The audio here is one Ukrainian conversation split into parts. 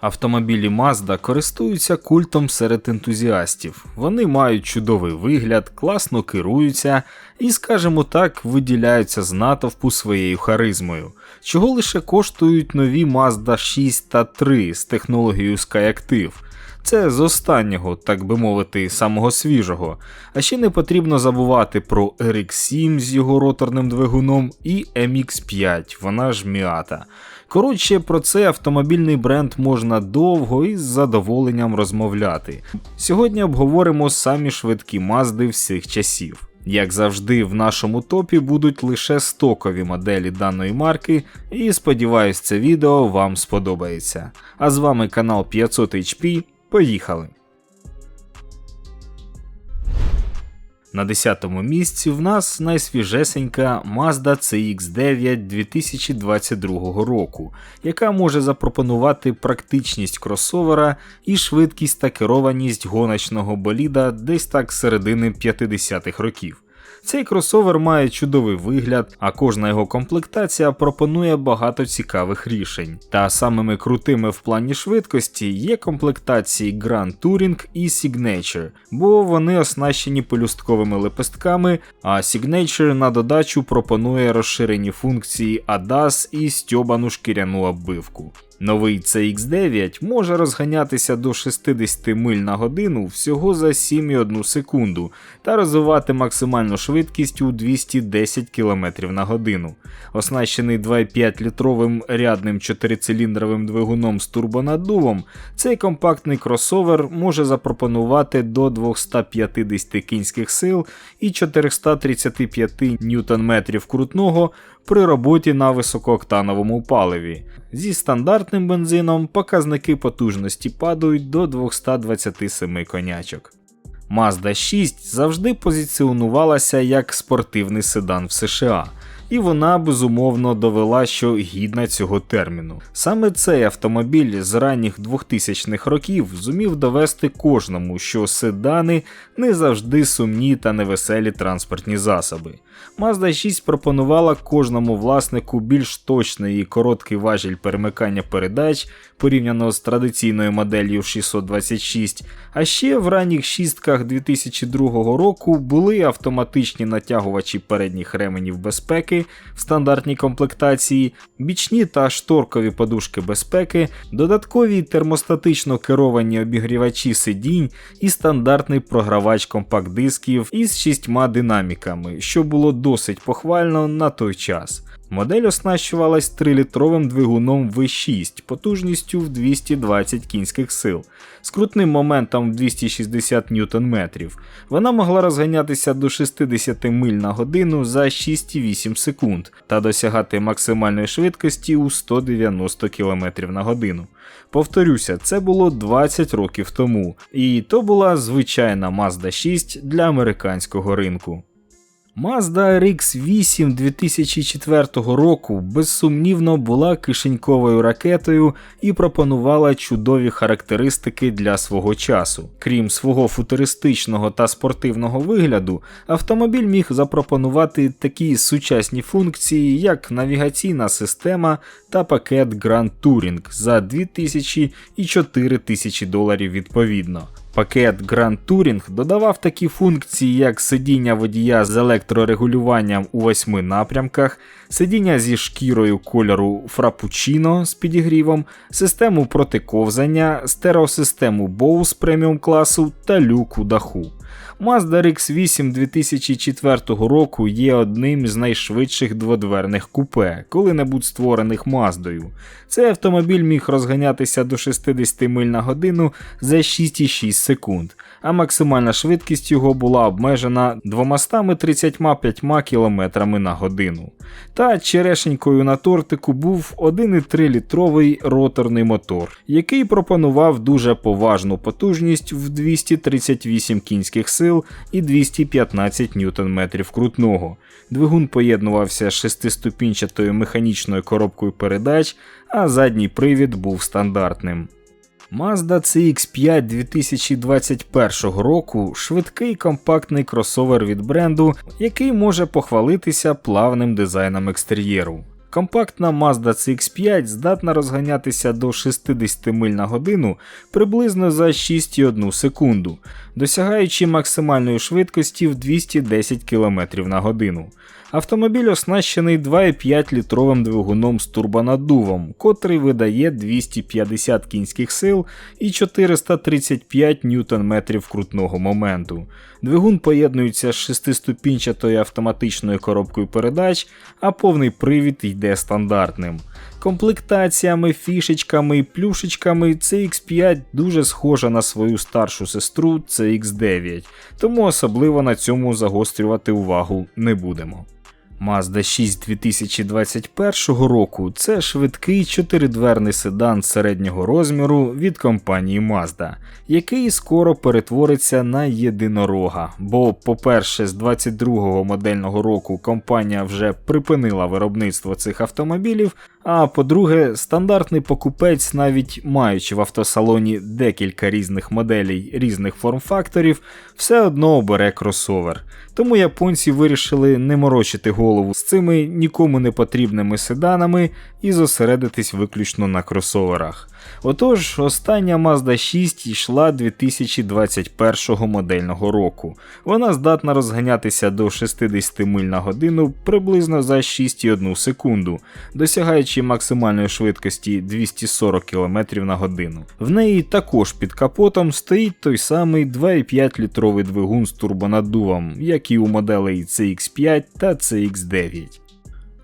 Автомобілі Mazda користуються культом серед ентузіастів. Вони мають чудовий вигляд, класно керуються і, скажімо так, виділяються з натовпу своєю харизмою, чого лише коштують нові Mazda 6 та 3 з технологією SkyActiv. Це з останнього, так би мовити, самого свіжого. А ще не потрібно забувати про RX7 з його роторним двигуном і MX5, вона ж Miata. Коротше, про цей автомобільний бренд можна довго і з задоволенням розмовляти. Сьогодні обговоримо самі швидкі мазди всіх часів. Як завжди, в нашому топі будуть лише стокові моделі даної марки, і сподіваюсь, це відео вам сподобається. А з вами канал 500 HP. Поїхали! На 10-му місці в нас найсвіжесенька Mazda CX9 2022 року, яка може запропонувати практичність кросовера і швидкість та керованість гоночного боліда десь так середини 50-х років. Цей кросовер має чудовий вигляд, а кожна його комплектація пропонує багато цікавих рішень. Та самими крутими в плані швидкості є комплектації Grand Touring і Signature, бо вони оснащені пелюстковими лепестками, а Signature на додачу пропонує розширені функції ADAS і стьобану шкіряну оббивку. Новий CX9 може розганятися до 60 миль на годину всього за 7,1 секунду та розвивати максимальну швидкість у 210 км на годину. Оснащений 2,5 літровим рядним 4-циліндровим двигуном з турбонаддувом, цей компактний кросовер може запропонувати до 250 кінських сил і 435 Нм крутного при роботі на високооктановому паливі. Зі стандартним бензином показники потужності падають до 227 конячок. Mazda 6 завжди позиціонувалася як спортивний седан в США, і вона безумовно довела, що гідна цього терміну. Саме цей автомобіль з ранніх 2000-х років зумів довести кожному, що седани не завжди сумні та невеселі транспортні засоби. Mazda 6 пропонувала кожному власнику більш точний і короткий важіль перемикання передач порівняно з традиційною моделлю 626, а ще в ранніх шістках 2002 року були автоматичні натягувачі передніх ременів безпеки в стандартній комплектації, бічні та шторкові подушки безпеки, додаткові термостатично керовані обігрівачі сидінь і стандартний програвач компакт-дисків із шістьма динаміками, що було досить похвально на той час. Модель оснащувалась 3-літровим двигуном V6 потужністю в 220 кінських сил, з крутним моментом в 260 Нм. Вона могла розганятися до 60 миль на годину за 6,8 секунд та досягати максимальної швидкості у 190 км на годину. Повторюся, це було 20 років тому, і то була звичайна Mazda 6 для американського ринку. Mazda RX-8 2004 року безсумнівно була кишеньковою ракетою і пропонувала чудові характеристики для свого часу. Крім свого футуристичного та спортивного вигляду, автомобіль міг запропонувати такі сучасні функції, як навігаційна система та пакет Grand Touring за 2000 і 4000 доларів відповідно. Пакет Grand Touring додавав такі функції, як сидіння водія з електрорегулюванням у восьми напрямках, сидіння зі шкірою кольору Frappuccino з підігрівом, систему протиковзання, стереосистему Bose преміум класу та люк у даху. Mazda RX-8 2004 року є одним з найшвидших дводверних купе, коли-небудь створених Маздою. Цей автомобіль міг розганятися до 60 миль на годину за 6,6 секунд, а максимальна швидкість його була обмежена 235 км на годину. Та черешенькою на тортику був 1,3 літровий роторний мотор, який пропонував дуже поважну потужність в 238 кінських сил і 215 Нм крутного. Двигун поєднувався з шестиступінчатою механічною коробкою передач, а задній привід був стандартним. Mazda CX5 2021 року швидкий компактний кросовер від бренду, який може похвалитися плавним дизайном екстер'єру. Компактна Mazda CX5 здатна розганятися до 60 миль на годину приблизно за 6,1 секунду, досягаючи максимальної швидкості в 210 км на годину. Автомобіль оснащений 2,5 літровим двигуном з турбонаддувом, котрий видає 250 кінських сил і 435 ньютон-метрів крутного моменту. Двигун поєднується з шестиступінчатою автоматичною коробкою передач, а повний привід йде стандартним. Комплектаціями, фішечками і плюшечками CX5 дуже схожа на свою старшу сестру CX9, тому особливо на цьому загострювати увагу не будемо. Mazda 6 2021 року це швидкий чотиридверний седан середнього розміру від компанії Mazda, який скоро перетвориться на єдинорога. Бо, по-перше, з 22-го модельного року компанія вже припинила виробництво цих автомобілів. А по-друге, стандартний покупець, навіть маючи в автосалоні декілька різних моделей різних форм-факторів, все одно обере кросовер. Тому японці вирішили не морочити голову з цими нікому не потрібними седанами і зосередитись виключно на кросоверах. Отож, остання Mazda 6 йшла 2021 модельного року. Вона здатна розганятися до 60 миль на годину приблизно за 6,1 секунду, досягаючи максимальної швидкості 240 км на годину. В неї також під капотом стоїть той самий 2,5 літровий двигун з турбонаддувом, як і у моделей CX5 та CX9.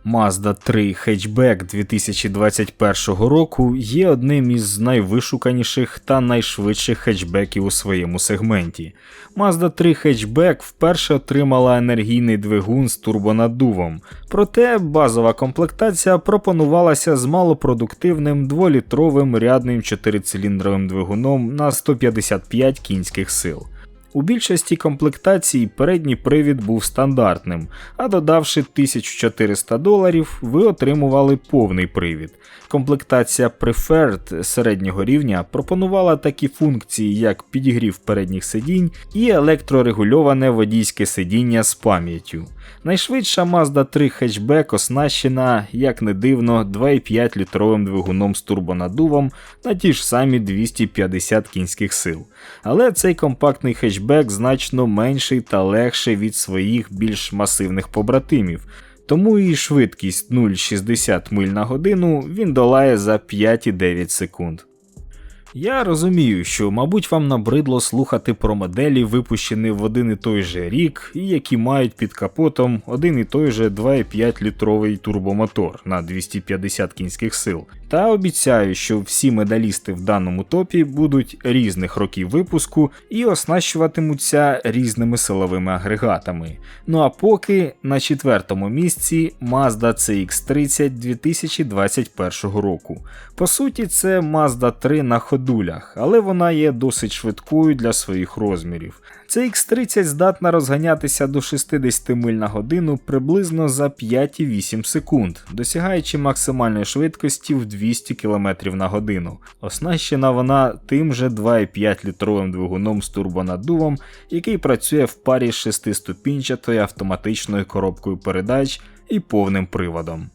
Mazda 3 хетчбек 2021 року є одним із найвишуканіших та найшвидших хетчбеків у своєму сегменті. Mazda 3 хетчбек вперше отримала енергійний двигун з турбонаддувом, проте базова комплектація пропонувалася з малопродуктивним 2-літровим рядним 4-циліндровим двигуном на 155 кінських сил. У більшості комплектацій передній привід був стандартним, а додавши 1400 доларів, ви отримували повний привід. Комплектація Preferred середнього рівня пропонувала такі функції, як підігрів передніх сидінь і електрорегульоване водійське сидіння з пам'яттю. Найшвидша Mazda 3 хетчбек оснащена, як не дивно, 2,5 літровим двигуном з турбонадувом на ті ж самі 250 кінських сил. Але цей компактний хетчбек значно менший та легший від своїх більш масивних побратимів. Тому і швидкість 0,60 миль на годину він долає за 5,9 секунд. Я розумію, що, мабуть, вам набридло слухати про моделі, випущені в один і той же рік, і які мають під капотом один і той же 2,5 літровий турбомотор на 250 кінських сил. Та обіцяю, що всі медалісти в даному топі будуть різних років випуску і оснащуватимуться різними силовими агрегатами. Ну а поки на четвертому місці Mazda CX30 2021 року. По суті, це Mazda 3 на ходулях, але вона є досить швидкою для своїх розмірів. CX30 здатна розганятися до 60 миль на годину приблизно за 5,8 секунд, досягаючи максимальної швидкості в 200 км на годину. Оснащена вона тим же 2,5 літровим двигуном з турбонаддувом, який працює в парі з шестиступінчатою автоматичною коробкою передач і повним приводом.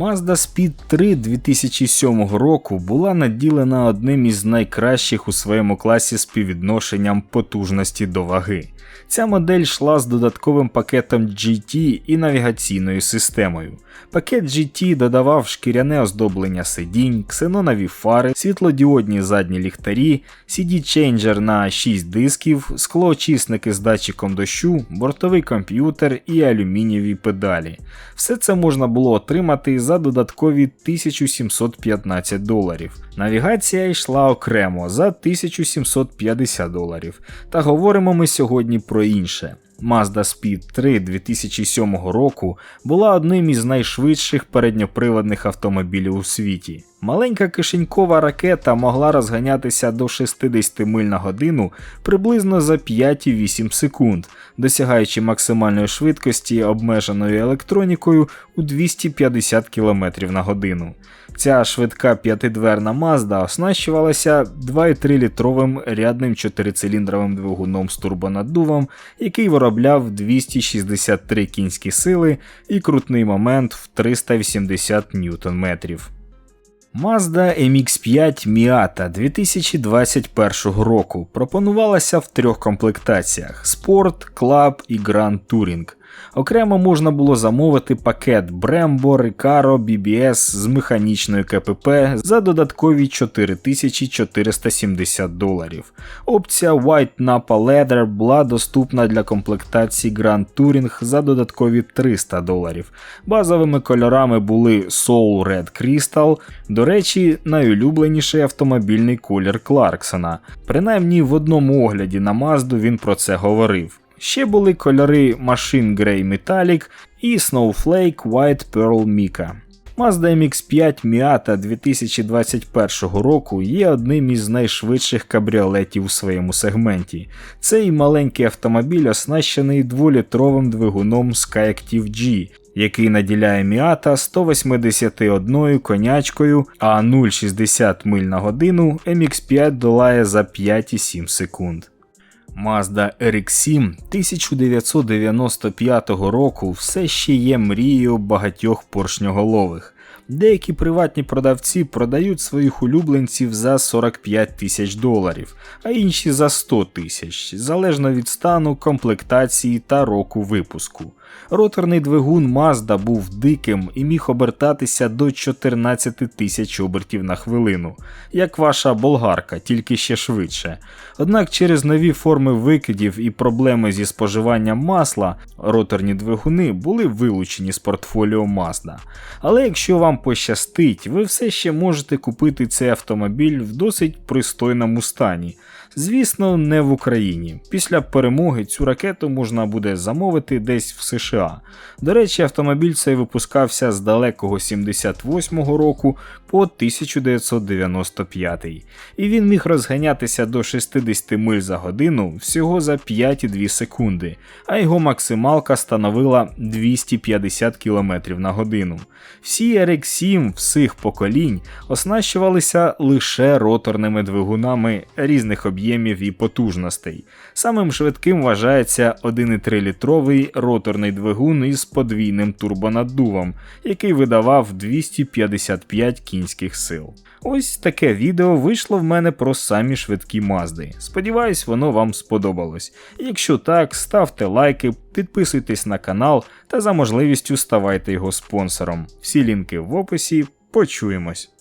Mazda Speed 3 2007 року була наділена одним із найкращих у своєму класі співвідношенням потужності до ваги. Ця модель йшла з додатковим пакетом GT і навігаційною системою. Пакет GT додавав шкіряне оздоблення сидінь, ксенонові фари, світлодіодні задні ліхтарі, CD-чейнджер на 6 дисків, склоочисники з датчиком дощу, бортовий комп'ютер і алюмінієві педалі. Все це можна було отримати за додаткові 1715 доларів. Навігація йшла окремо за 1750 доларів. Та говоримо ми сьогодні про інше. Mazda Speed 3 2007 року була одним із найшвидших передньоприводних автомобілів у світі. Маленька кишенькова ракета могла розганятися до 60 миль на годину приблизно за 5,8 секунд, досягаючи максимальної швидкості обмеженою електронікою у 250 км на годину. Ця швидка п'ятидверна Mazda оснащувалася 2,3-літровим рядним 4-циліндровим двигуном з турбонаддувом, який виробляв 263 кінські сили і крутний момент в 380 ньютон-метрів. Mazda MX5 Miata 2021 року пропонувалася в трьох комплектаціях: Sport, Club і Grand Touring. Окремо можна було замовити пакет Brembo, Recaro, BBS з механічною КПП за додаткові 4470 доларів. Опція White Napa Leather була доступна для комплектації Grand Touring за додаткові 300 доларів. Базовими кольорами були Soul Red Crystal, до речі, найулюбленіший автомобільний колір Кларксона. Принаймні в одному огляді на Mazda він про це говорив. Ще були кольори Machine Grey Metallic і Snowflake White Pearl Mika. Mazda MX5 Miata 2021 року є одним із найшвидших кабріолетів у своєму сегменті. Цей маленький автомобіль оснащений дволітровим двигуном Skyactiv G, який наділяє Miata 181 конячкою, а 0,60 миль на годину MX5 долає за 5,7 секунд. Mazda RX-7 1995 року все ще є мрією багатьох поршньоголових. Деякі приватні продавці продають своїх улюбленців за 45 тисяч доларів, а інші за 100 тисяч, залежно від стану, комплектації та року випуску. Роторний двигун Mazda був диким і міг обертатися до 14 тисяч обертів на хвилину, як ваша болгарка, тільки ще швидше. Однак через нові форми викидів і проблеми зі споживанням масла роторні двигуни були вилучені з портфоліо Mazda. Але якщо вам пощастить, ви все ще можете купити цей автомобіль в досить пристойному стані. Звісно, не в Україні. Після перемоги цю ракету можна буде замовити десь в США. До речі, автомобіль цей випускався з далекого 78-го року по 1995 і він міг розганятися до 60 миль за годину всього за 5,2 секунди, а його максималка становила 250 км на годину. Всі RX-7 всіх поколінь оснащувалися лише роторними двигунами різних об'ємів і потужностей. Самим швидким вважається 1,3-літровий роторний двигун із подвійним турбонаддувом, який видавав 255 кінських сил. Ось таке відео вийшло в мене про самі швидкі мазди. Сподіваюсь, воно вам сподобалось. Якщо так, ставте лайки, підписуйтесь на канал та за можливістю ставайте його спонсором. Всі лінки в описі. Почуємось.